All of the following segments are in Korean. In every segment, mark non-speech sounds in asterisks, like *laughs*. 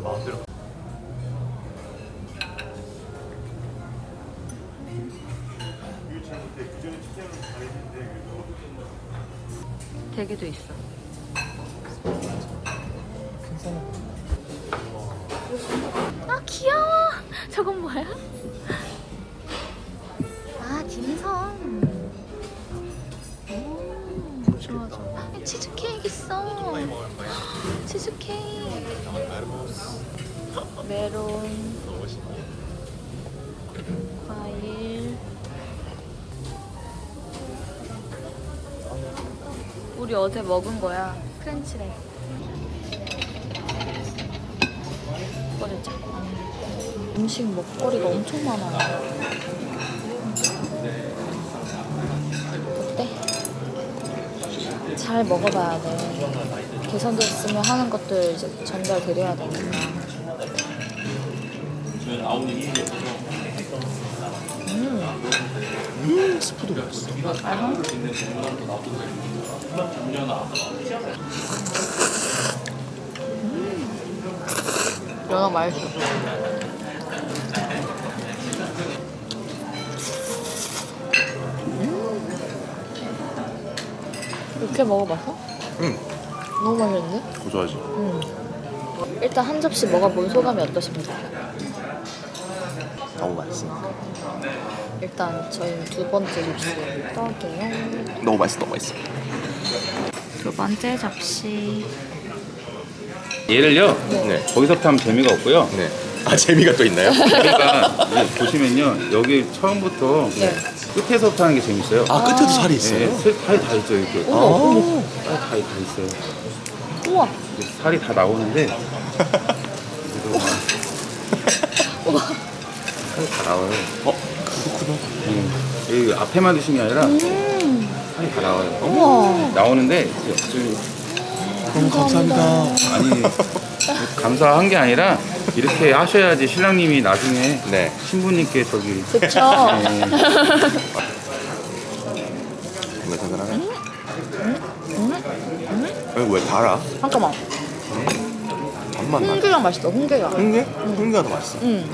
그냥 마음대로. 대게도 있어. 어제 먹은 거야. 프렌치레. 꺼내자. 음식 먹거리가 엄청 많아요. 어때? 잘 먹어봐야 돼. 개선됐으면 하는 것들 이제 전달 드려야 되니까. 음, 스프도 맛있어. 연어 맛있어. 이렇게 먹어봤어? 응. 너무 맛있는데? 고소하지. 일단 한 접시 먹어본 소감이 어떠십니까? 너무 맛있으니까. 일단 저희는 두 번째 접시 떠게요. 너무 맛있어, 너무 맛있어. 두 번째 접시. 얘를요 네. 거기서부터 하면 재미가 없고요 네. 아 재미가 또 있나요? 그러니까 이제 보시면요 여기 처음부터 네. 끝에서부터 하는 게 재밌어요 아 끝에도 살이 네, 있어요? 살- 살이 다 있어요 이렇게 어머, 어머. 살이 다, 다 있어요 우와. 이제 살이 다 나오는데 *laughs* 그래도 막 살이 다 나와요 어 음, 여기 앞에만 드신 게 아니라 음. 살이 다 나와요 우와. 나오는데 이제 아주 너무 감사합니다. 아니 감사한 게 아니라 이렇게 하셔야지 신랑님이 나중에 네. 신부님께 저기 그쵸? 네, 생각하네. 왜, 왜 달아? 잠깐만. 밥만 나. 홍게가 맛있어, 홍게가. 홍게? 홍게가 더 맛있어. 응.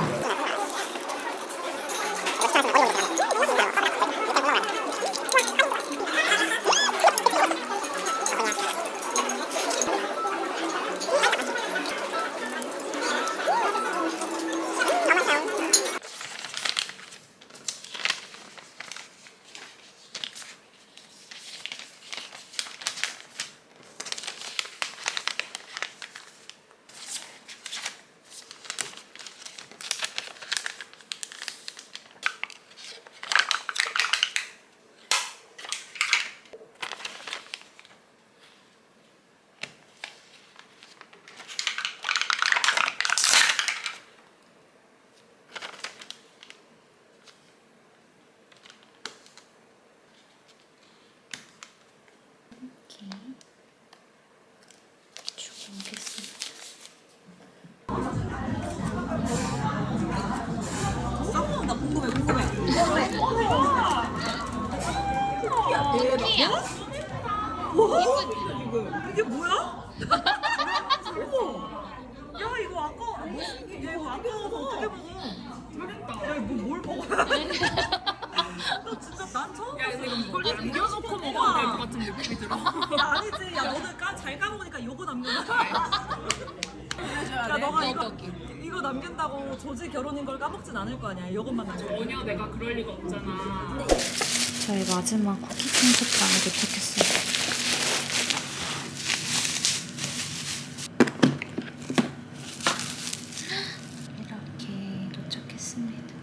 주문하겠습니다. 이게 뭐야? 어머! 야 이거 아까 뭐, 야 이거 아까워서 어떻게 먹어? 그러니까. 야 이거 뭘 먹어야 돼? 너 진짜 난 처음 봤어. 이걸 남겨놓고 먹어야 될 것 같은 느낌이 들어. 야 아니지. 야 너는 까, 잘 까먹으니까 요거 남겨놔. 야 너가 이거 이거 남긴다고 조지 결혼인 걸 까먹진 않을 거 아니야. 요것만 남겨. 전혀 내가 그럴 리가 없잖아. 저희 마지막 쿠키 청첩장에 도착했습니다. 이렇게 도착했습니다.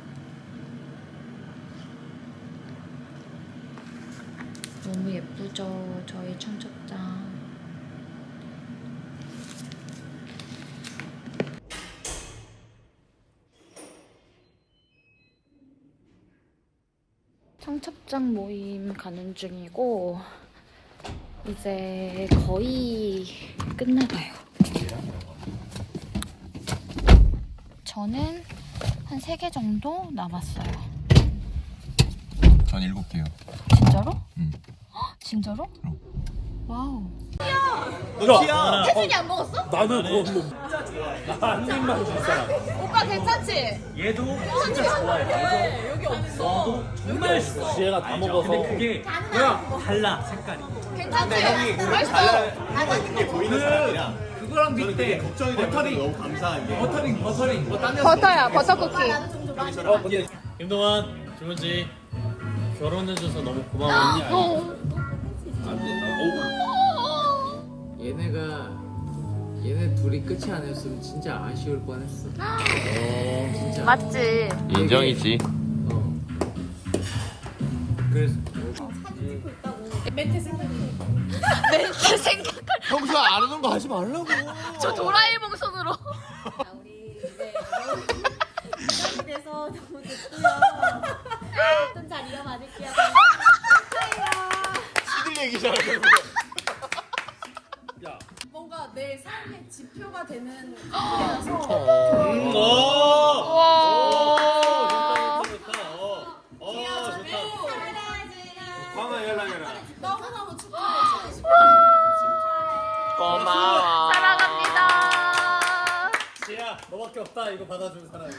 너무 예쁘죠? 저희 청첩장. 청첩장 모임 가는 중이고 이제 거의 끝나가요. 저는 한 3개 정도 남았어요. 전 일곱 개요. 진짜로? 응. 헉, 진짜로? 그럼. 와우. 야, 혜진이 안 먹었어? 나는 그거 뭐한 입만 줄 사람. 오빠 괜찮지? 얘도 진짜 좋아해. 여기 없어. 너도 정말 좋아. 지혜가 다 먹어서. 근데 그게 뭐야? 달라 색깔이. 괜찮지? 맛있어. 그 그거랑 비슷해. 버터링 너무 감사한 게. 버터링 버터링. 뭐 딴 데 버터야, 버터 쿠키. 어, 근데 김동완, 조은지 결혼해줘서 너무 고마웠냐? 얘네가 얘네 둘이 끝이 아니었으면 진짜 아쉬울 뻔했어. 진짜. 맞지? 인정이지. 어. 그래서 멘트 생각할. 평소에 안 하는 거 하지 말라고. *laughs* 저 도라에몽 손으로. 돼서 너무 좋고요. 어떤 잘 이어받을게요. 시들 얘기잖아. 내 삶의 지표가 되는 와. 광아 연락해라. 너무너무 축하해. 고마워. 사랑합니다. 지혜야, 너밖에 없다. 이거 받아준 사람이.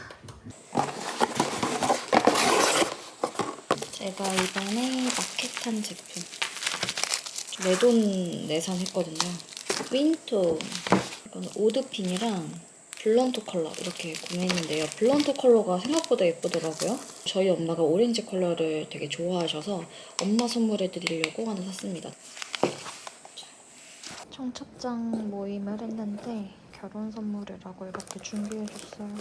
제가 이번에 마켓한 제품 내돈 내산 했거든요. 윈토 이건 오드핀이랑 블런트 컬러 이렇게 구매했는데요. 블런트 컬러가 생각보다 예쁘더라고요. 저희 엄마가 오렌지 컬러를 되게 좋아하셔서 엄마 선물해 드리려고 하나 샀습니다. 청첩장 모임을 했는데 결혼 선물이라고 이렇게 준비해줬어요.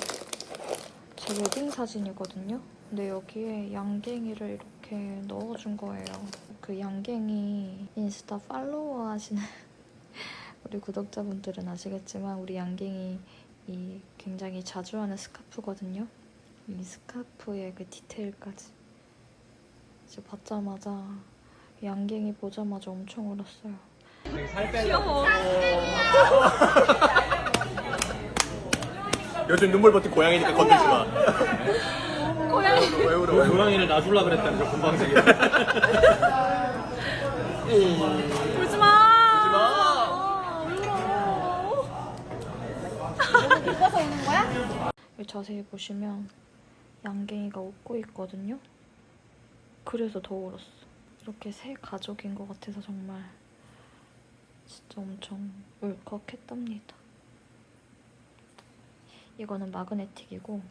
제 웨딩 사진이거든요. 근데 여기에 양갱이를 이렇게 넣어준 거예요. 그 양갱이 인스타 팔로워 하시는 우리 구독자분들은 아시겠지만 우리 양갱이 이 굉장히 자주 하는 스카프거든요. 이 스카프의 그 디테일까지 이제 받자마자 양갱이 보자마자 엄청 울었어요. *laughs* 요즘 눈물 버튼 고양이니까 건들지 마. *laughs* 고양이. 왜 울어? 고양이를 놔줄라 그랬다는 거 금방생이. *laughs* 여기 자세히 보시면 양갱이가 웃고 있거든요. 그래서 더 울었어. 이렇게 새 가족인 것 같아서 정말 진짜 엄청 울컥했답니다. 이거는 마그네틱이고 음.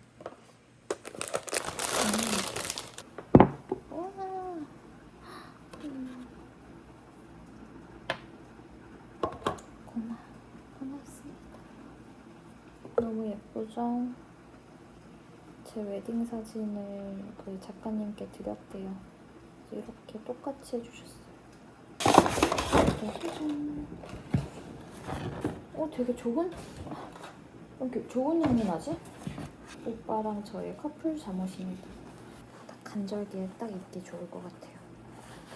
음. 고마, 고맙습니다. 너무 예쁘죠? 제 웨딩 사진을 그 작가님께 드렸대요. 이렇게 똑같이 해주셨어요. 어, 되게 좋은, 이렇게 좋은 향이 나지? 오빠랑 저의 커플 잠옷입니다. 딱 간절기에 딱 입기 좋을 것 같아요.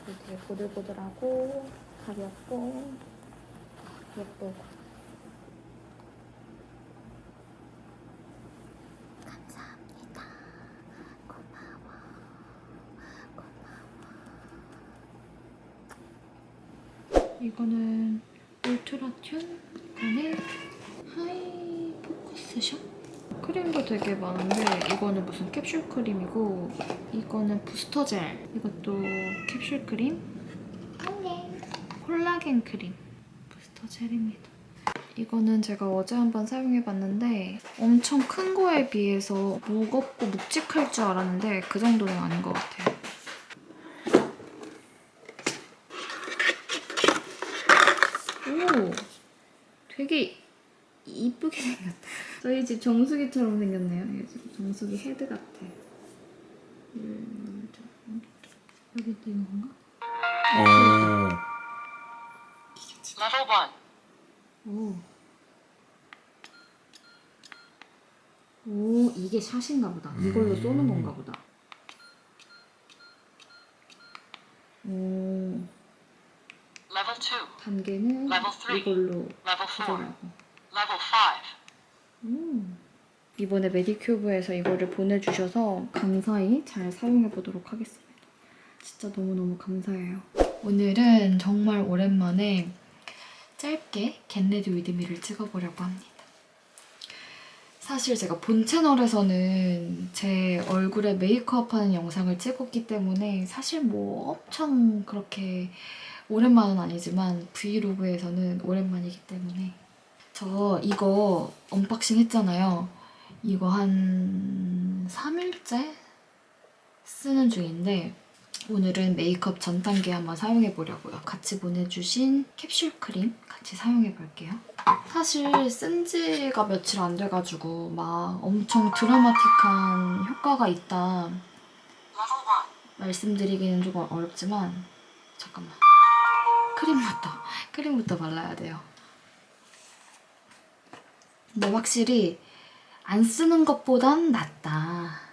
되게 보들보들하고 가볍고 예쁘고 감사합니다. 고마워. 고마워. 이거는 울트라 튠? 이거는 하이 포커스샷? 크림도 되게 많은데 이거는 무슨 캡슐 크림이고 이거는 부스터 젤. 이것도 캡슐 크림? 콜라겐 크림. 부스터 젤입니다. 이거는 제가 어제 한번 사용해봤는데 엄청 큰 거에 비해서 무겁고 묵직할 줄 알았는데 그 정도는 아닌 것 같아요. 오, 되게 이쁘게 생겼다. 저희 집 정수기처럼 생겼네요. 정수기 헤드 같아. 음, 여기 있는 건가? 오. 오, 이게 샷인가 보다. 이걸로 쏘는 건가 보다. 오, Level 2, 단계는. 이걸로 Level 4, 조절하고. Level 5. 음. 이번에 메디큐브에서 이거를 보내주셔서 감사히 잘 사용해 보도록 하겠습니다. 진짜 너무너무 감사해요. 오늘은 정말 오랜만에 짧게 겟레디 위드미를 찍어보려고 합니다. 사실 제가 본 채널에서는 제 얼굴에 메이크업 하는 영상을 찍었기 때문에 사실 뭐 엄청 그렇게 오랜만은 아니지만 브이로그에서는 오랜만이기 때문에 저 이거 언박싱 했잖아요. 이거 한 3일째 쓰는 중인데 오늘은 메이크업 전 단계 한번 사용해 보려고요. 같이 보내주신 캡슐 크림 같이 사용해 볼게요. 사실 쓴 지가 며칠 안 돼가지고 막 엄청 드라마틱한 효과가 있다 Level 1. 말씀드리기는 조금 어렵지만 잠깐만 크림부터 크림부터 발라야 돼요. 근데 확실히 안 쓰는 것보단 낫다.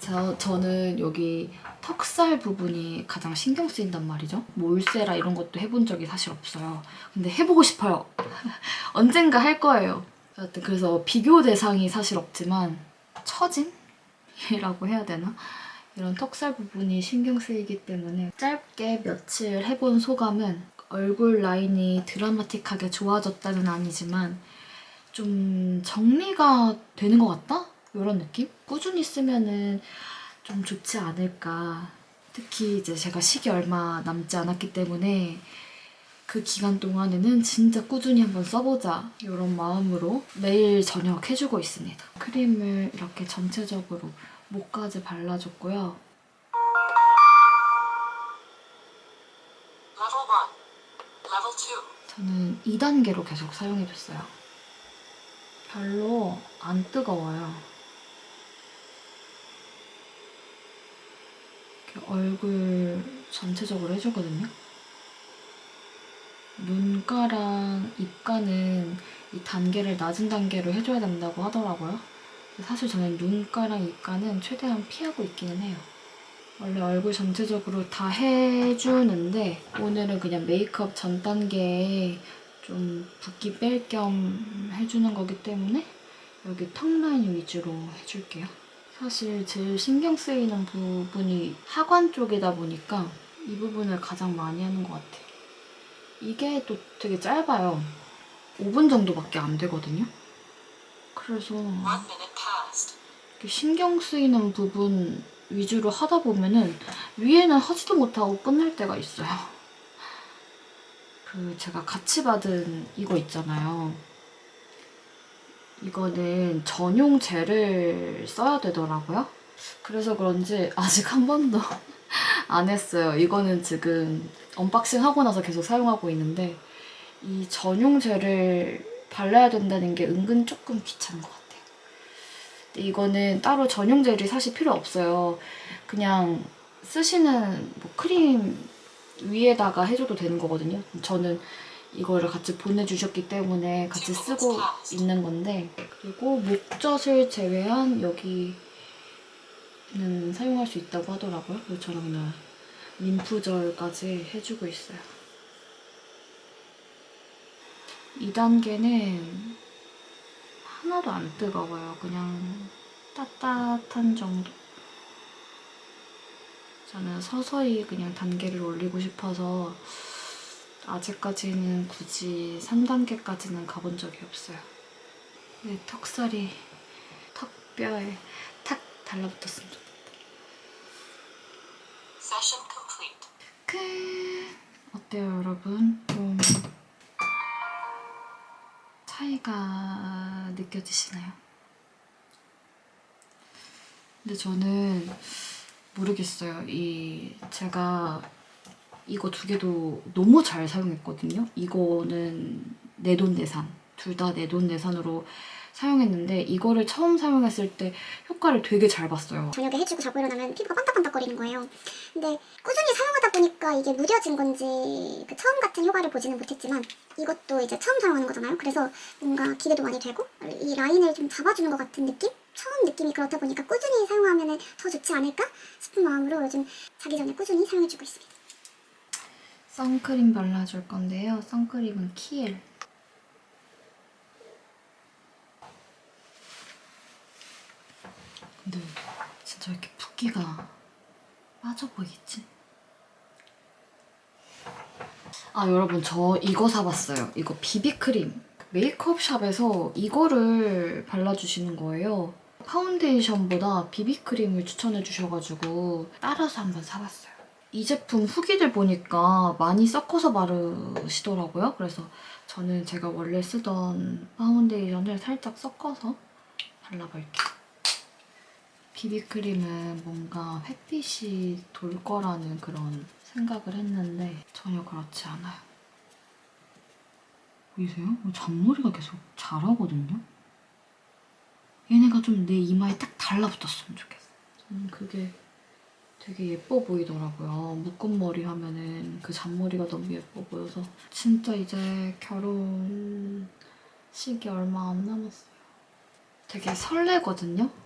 저, 저는 여기 턱살 부분이 가장 신경 쓰인단 말이죠. 뭐 울세라 이런 것도 해본 적이 사실 없어요. 근데 해보고 싶어요. *laughs* 언젠가 할 거예요. 여하튼 그래서 비교 대상이 사실 없지만 처짐이라고 해야 되나? 이런 턱살 부분이 신경 쓰이기 때문에 짧게 며칠 해본 소감은 얼굴 라인이 드라마틱하게 좋아졌다는 아니지만 좀 정리가 되는 것 같다? 이런 느낌? 꾸준히 쓰면은 좀 좋지 않을까. 특히 이제 제가 식이 얼마 남지 않았기 때문에 그 기간 동안에는 진짜 꾸준히 한번 써보자 이런 마음으로 매일 저녁 해주고 있습니다. 크림을 이렇게 전체적으로 목까지 발라줬고요. Level 1. Level 2. 저는 2단계로 계속 사용해줬어요. 별로 안 뜨거워요. 얼굴 전체적으로 해주거든요. 눈가랑 입가는 이 단계를 낮은 단계로 해줘야 된다고 하더라고요. 사실 저는 눈가랑 입가는 최대한 피하고 있기는 해요. 원래 얼굴 전체적으로 다 해주는데 오늘은 그냥 메이크업 전 단계에 좀 붓기 뺄 겸 해주는 거기 때문에 여기 턱 라인 위주로 해줄게요. 사실 제일 신경 쓰이는 부분이 하관 쪽이다 보니까 이 부분을 가장 많이 하는 것 같아요. 이게 또 되게 짧아요. 5분 정도밖에 안 되거든요. 그래서 1 minute passed. 이렇게 신경 쓰이는 부분 위주로 하다 보면은 위에는 하지도 못하고 끝날 때가 있어요. 그 제가 같이 받은 이거 있잖아요. 이거는 전용 젤을 써야 되더라고요. 그래서 그런지 아직 한 번도 *laughs* 안 했어요. 이거는 지금 언박싱 하고 나서 계속 사용하고 있는데 이 전용 젤을 발라야 된다는 게 은근 조금 귀찮은 것 같아요. 근데 이거는 따로 전용 젤이 사실 필요 없어요. 그냥 쓰시는 뭐 크림 위에다가 해줘도 되는 거거든요. 저는 이거를 같이 보내주셨기 때문에 같이 쓰고 있는 건데 그리고 목젖을 제외한 여기는 사용할 수 있다고 하더라고요. 저는 그냥 림프절까지 해주고 있어요. 2단계는 하나도 안 뜨거워요. 그냥 따뜻한 정도? 저는 서서히 그냥 단계를 올리고 싶어서 아직까지는 굳이 3단계까지는 가본 적이 없어요. 내 턱살이 턱뼈에 탁 달라붙었으면 좋겠다. 끝! 어때요, 여러분? 좀 차이가 느껴지시나요? 근데 저는 모르겠어요. 이 제가 이거 두 개도 너무 잘 사용했거든요. 이거는 내돈내산 둘 다 내돈내산으로 사용했는데 이거를 처음 사용했을 때 효과를 되게 잘 봤어요. 저녁에 해주고 자고 일어나면 피부가 반딱반딱거리는 거예요. 근데 꾸준히 사용하다 보니까 이게 무뎌진 건지 그 처음 같은 효과를 보지는 못했지만 이것도 이제 처음 사용하는 거잖아요. 그래서 뭔가 기대도 많이 되고 이 라인을 좀 잡아주는 것 같은 느낌? 처음 느낌이 그렇다 보니까 꾸준히 사용하면 더 좋지 않을까 싶은 마음으로 요즘 자기 전에 꾸준히 사용해주고 있습니다. 선크림 발라줄 건데요. 선크림은 키엘. 근데 진짜 왜 이렇게 붓기가 빠져 보이겠지? 아 여러분 저 이거 사봤어요. 이거 비비크림. 메이크업 샵에서 이거를 발라주시는 거예요. 파운데이션보다 비비크림을 추천해 주셔가지고 따라서 한번 사봤어요. 이 제품 후기들 보니까 많이 섞어서 바르시더라고요. 그래서 저는 제가 원래 쓰던 파운데이션을 살짝 섞어서 발라볼게요. 비비크림은 뭔가 햇빛이 돌 거라는 그런 생각을 했는데 전혀 그렇지 않아요. 보이세요? 어, 잔머리가 계속 자라거든요? 얘네가 좀 내 이마에 딱 달라붙었으면 좋겠어. 저는 그게 되게 예뻐 보이더라고요. 묶은 머리 하면은 그 잔머리가 너무 예뻐 보여서 진짜 이제 결혼 시기 얼마 안 남았어요. 되게 설레거든요.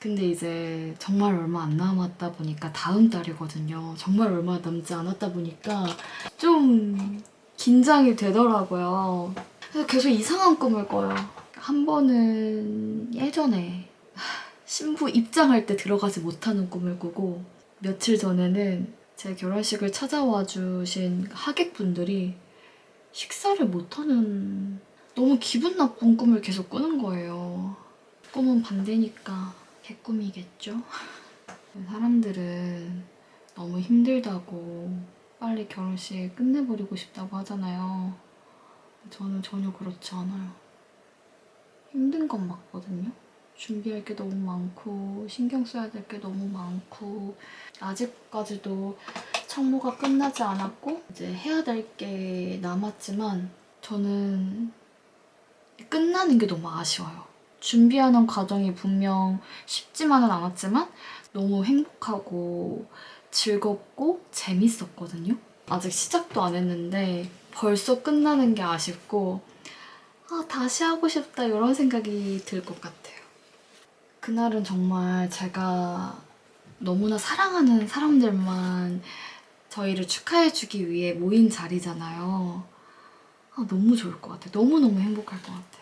근데 이제 정말 얼마 안 남았다 보니까 다음 달이거든요. 정말 얼마 남지 않았다 보니까 좀 긴장이 되더라고요. 그래서 계속 이상한 꿈을 꿔요. 한 번은 예전에 신부 입장할 때 들어가지 못하는 꿈을 꾸고 며칠 전에는 제 결혼식을 찾아와 주신 하객분들이 식사를 못하는 너무 기분 나쁜 꿈을 계속 꾸는 거예요. 꿈은 반대니까 개꿈이겠죠? *laughs* 사람들은 너무 힘들다고 빨리 결혼식 끝내버리고 싶다고 하잖아요. 저는 전혀 그렇지 않아요. 힘든 건 맞거든요. 준비할 게 너무 많고 신경 써야 될 게 너무 많고 아직까지도 청모가 끝나지 않았고 이제 해야 될 게 남았지만 저는 끝나는 게 너무 아쉬워요. 준비하는 과정이 분명 쉽지만은 않았지만 너무 행복하고 즐겁고 재밌었거든요. 아직 시작도 안 했는데 벌써 끝나는 게 아쉽고 아, 다시 하고 싶다 이런 생각이 들 것 같아요. 그날은 정말 제가 너무나 사랑하는 사람들만 저희를 축하해주기 위해 모인 자리잖아요. 아, 너무 좋을 것 같아요. 너무너무 행복할 것 같아요.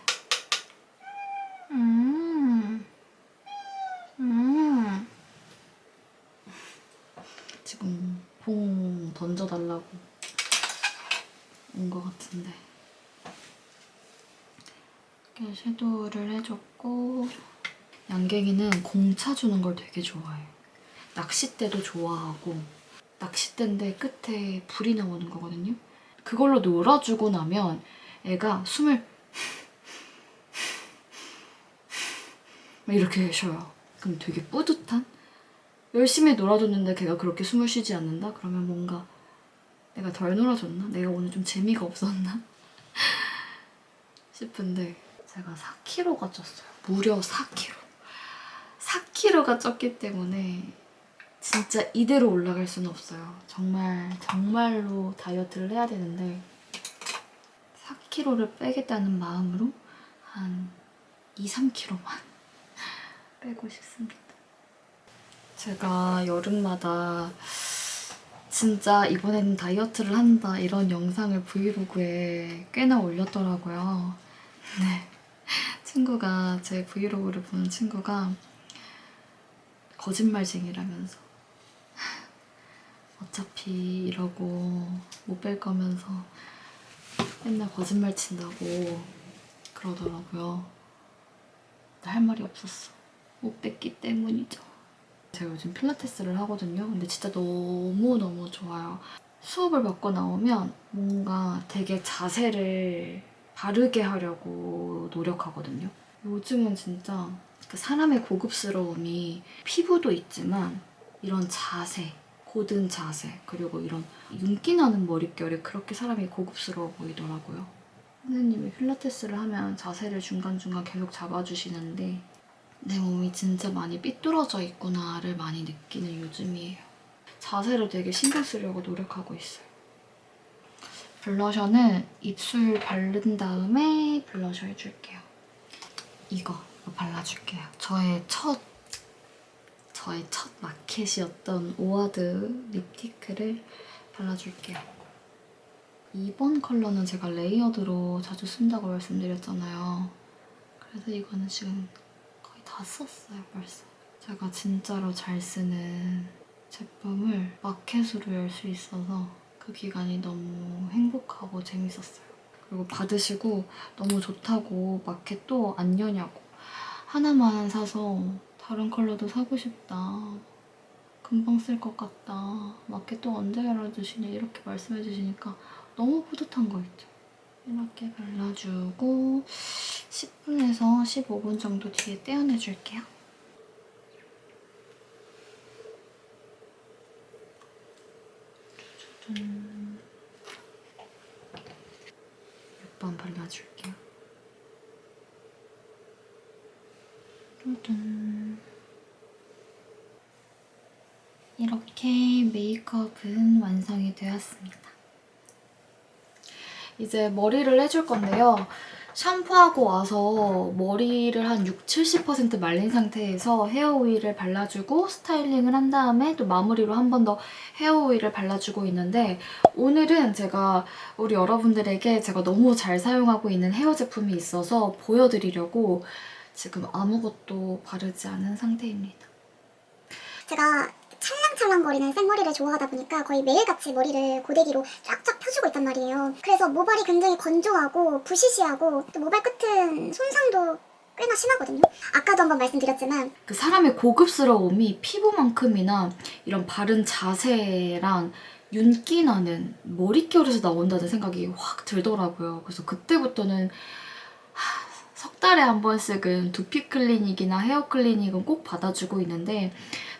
음. 음. 지금 봉 던져달라고 온 것 같은데. 이렇게 섀도우를 해줬고 양갱이는 공차 주는 걸 되게 좋아해요. 낚싯대도 좋아하고 낚싯대인데 끝에 불이 나오는 거거든요. 그걸로 놀아주고 나면 애가 숨을 막 이렇게 쉬어요. 그럼 되게 뿌듯한? 열심히 놀아줬는데 걔가 그렇게 숨을 쉬지 않는다? 그러면 뭔가 내가 덜 놀아줬나? 내가 오늘 좀 재미가 없었나? *laughs* 싶은데 제가 4kg가 쪘어요. 무려 4kg. 4kg가 쪘기 때문에 진짜 이대로 올라갈 수는 없어요. 정말 정말로 다이어트를 해야 되는데 4kg를 빼겠다는 마음으로 한 2, 3kg만 빼고 싶습니다. 제가 여름마다 진짜 이번에는 다이어트를 한다 이런 영상을 브이로그에 꽤나 올렸더라고요. 네. 친구가 제 브이로그를 보는 친구가 거짓말쟁이라면서 어차피 이러고 못 뺄 거면서 맨날 거짓말 친다고 그러더라고요. 할 말이 없었어. 못 뺐기 때문이죠. 제가 요즘 필라테스를 하거든요. 근데 진짜 너무너무 좋아요. 수업을 받고 나오면 뭔가 되게 자세를 바르게 하려고 노력하거든요. 요즘은 진짜 그 사람의 고급스러움이 피부도 있지만 이런 자세, 고든 자세, 그리고 이런 윤기 나는 머릿결이 그렇게 사람이 고급스러워 보이더라고요. 선생님이 필라테스를 하면 자세를 중간중간 계속 잡아주시는데 내 몸이 진짜 많이 삐뚤어져 있구나를 많이 느끼는 요즘이에요. 자세를 되게 신경 쓰려고 노력하고 있어요. 블러셔는 입술 바른 다음에 블러셔 해줄게요. 이거, 발라줄게요. 저의 첫 저의 첫 마켓이었던 오아드 립티크를 발라줄게요. 이번 컬러는 제가 레이어드로 자주 쓴다고 말씀드렸잖아요. 그래서 이거는 지금 다 썼어요, 벌써. 제가 진짜로 잘 쓰는 제품을 마켓으로 열 수 있어서 그 기간이 너무 행복하고 재밌었어요. 그리고 받으시고 너무 좋다고 마켓도 안 여냐고 하나만 사서 다른 컬러도 사고 싶다. 금방 쓸 것 같다. 마켓 또 언제 열어주시냐 이렇게 말씀해 주시니까 너무 뿌듯한 거 있죠. 이렇게 발라주고 10분에서 15분 정도 뒤에 떼어내줄게요. 짜잔. 6번 발라줄게요. 이렇게 메이크업은 완성이 되었습니다. 이제 머리를 해줄 건데요. 샴푸하고 와서 머리를 한 6, 70% 말린 상태에서 헤어 오일을 발라주고 스타일링을 한 다음에 또 마무리로 한 번 더 헤어 오일을 발라주고 있는데 오늘은 제가 우리 여러분들에게 제가 너무 잘 사용하고 있는 헤어 제품이 있어서 보여드리려고 지금 아무것도 바르지 않은 상태입니다. 제가 찰랑찰랑거리는 생머리를 좋아하다 보니까 거의 매일같이 머리를 고데기로 쫙쫙 펴주고 있단 말이에요. 그래서 모발이 굉장히 건조하고 부시시하고 또 모발 끝은 손상도 꽤나 심하거든요. 아까도 한번 말씀드렸지만 그 사람의 고급스러움이 피부만큼이나 이런 바른 자세랑 윤기 나는 머릿결에서 나온다는 생각이 확 들더라고요. 그래서 그때부터는 하, 석 달에 한 번씩은 두피 클리닉이나 헤어 클리닉은 꼭 받아주고 있는데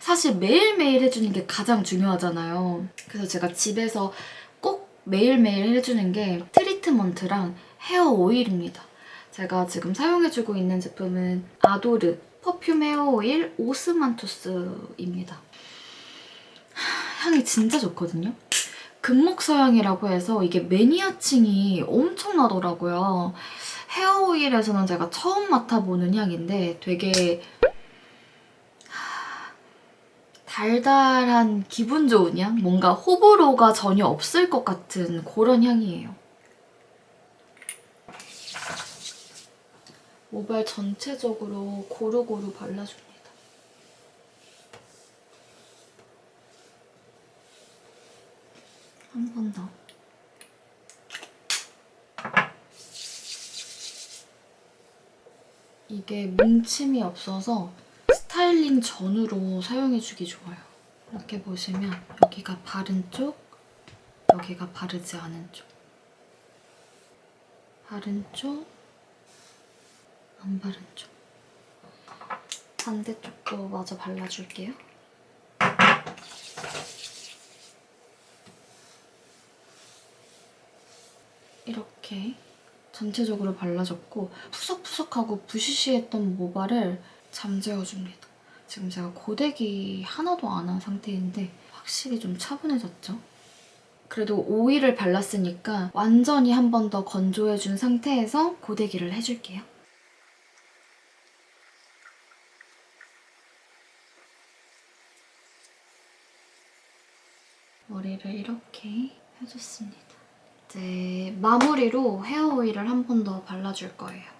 사실 매일매일 해주는 게 가장 중요하잖아요. 그래서 제가 집에서 꼭 매일매일 해주는 게 트리트먼트랑 헤어 오일입니다. 제가 지금 사용해주고 있는 제품은 아도르 퍼퓸 헤어 오일 오스만투스입니다. 향이 진짜 좋거든요. 금목서향이라고 해서 이게 매니아층이 엄청나더라고요. 헤어 오일에서는 제가 처음 맡아보는 향인데 되게 달달한 기분 좋은 향? 뭔가 호불호가 전혀 없을 것 같은 그런 향이에요. 모발 전체적으로 고루고루 발라줍니다. 한 번 더. 이게 뭉침이 없어서 스타일링 전으로 사용해주기 좋아요. 이렇게 보시면 여기가 바른 쪽, 여기가 바르지 않은 쪽. 바른 쪽, 안 바른 쪽. 반대쪽도 마저 발라줄게요. 이렇게 전체적으로 발라줬고 푸석푸석하고 부시시했던 모발을 잠재워줍니다. 지금 제가 고데기 하나도 안 한 상태인데 확실히 좀 차분해졌죠? 그래도 오일을 발랐으니까 완전히 한 번 더 건조해준 상태에서 고데기를 해줄게요. 머리를 이렇게 해줬습니다. 이제 마무리로 헤어 오일을 한 번 더 발라줄 거예요.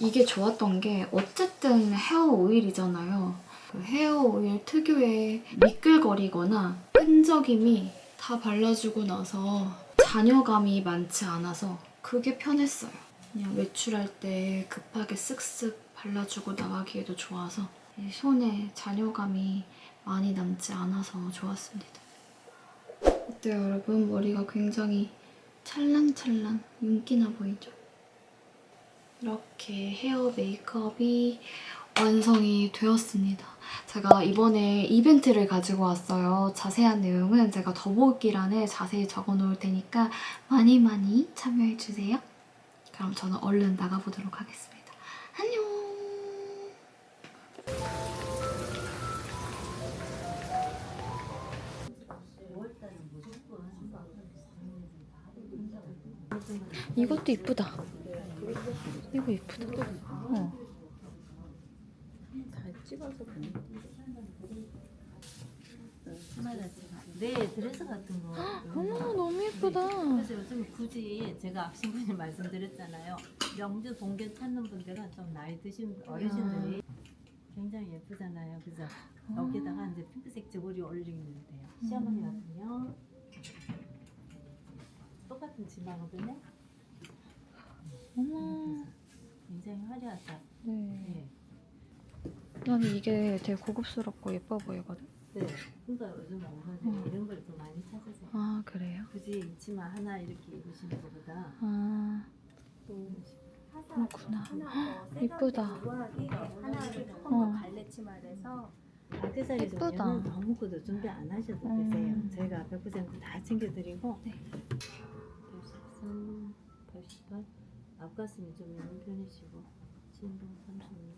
이게 좋았던 게 어쨌든 헤어 오일이잖아요. 그 헤어 오일 특유의 미끌거리거나 끈적임이 다 발라주고 나서 잔여감이 많지 않아서 그게 편했어요. 그냥 외출할 때 급하게 쓱쓱 발라주고 나가기에도 좋아서 이 손에 잔여감이 많이 남지 않아서 좋았습니다. 어때요 여러분? 머리가 굉장히 찰랑찰랑 윤기나 보이죠? 이렇게 헤어 메이크업이 완성이 되었습니다. 제가 이번에 이벤트를 가지고 왔어요. 자세한 내용은 제가 더보기란에 자세히 적어놓을 테니까 많이 많이 참여해주세요. 그럼 저는 얼른 나가보도록 하겠습니다. 안녕! 이것도 이쁘다. 이거 이쁘다. 어. 네, 드레스 같은 거. 어머 너무 예쁘다. 그래서 요즘 굳이 제가 앞신분이 *laughs* 말씀드렸잖아요. 명주 동계 찾는 분들은 좀 나이 드신 어르신들이 굉장히 예쁘잖아요. 그래서 여기다가 이제 핑크색 저고리 올리면 돼요. 시어머니 같은요. 똑같은 치마거든요. 어머. 굉장히 화려하다. 네. 네. 나는 이게 되게 고급스럽고 예뻐 보이거든. 네. 그러니까 요즘 어머니 이런 걸 더 많이 찾으세요. 아 그래요? 굳이 치마 하나 이렇게 입으시는 것보다 아 그렇구나. 이쁘다. 하나를 조금 어. 더 갈래치마를 해서 아크세서리 예쁘다. 종류는 아무것도 준비 안 하셔도 음. 되세요. 저희가 100%다 챙겨드리고 네. 83, 88 앞가슴이 좀 있는 편이시고 신동 36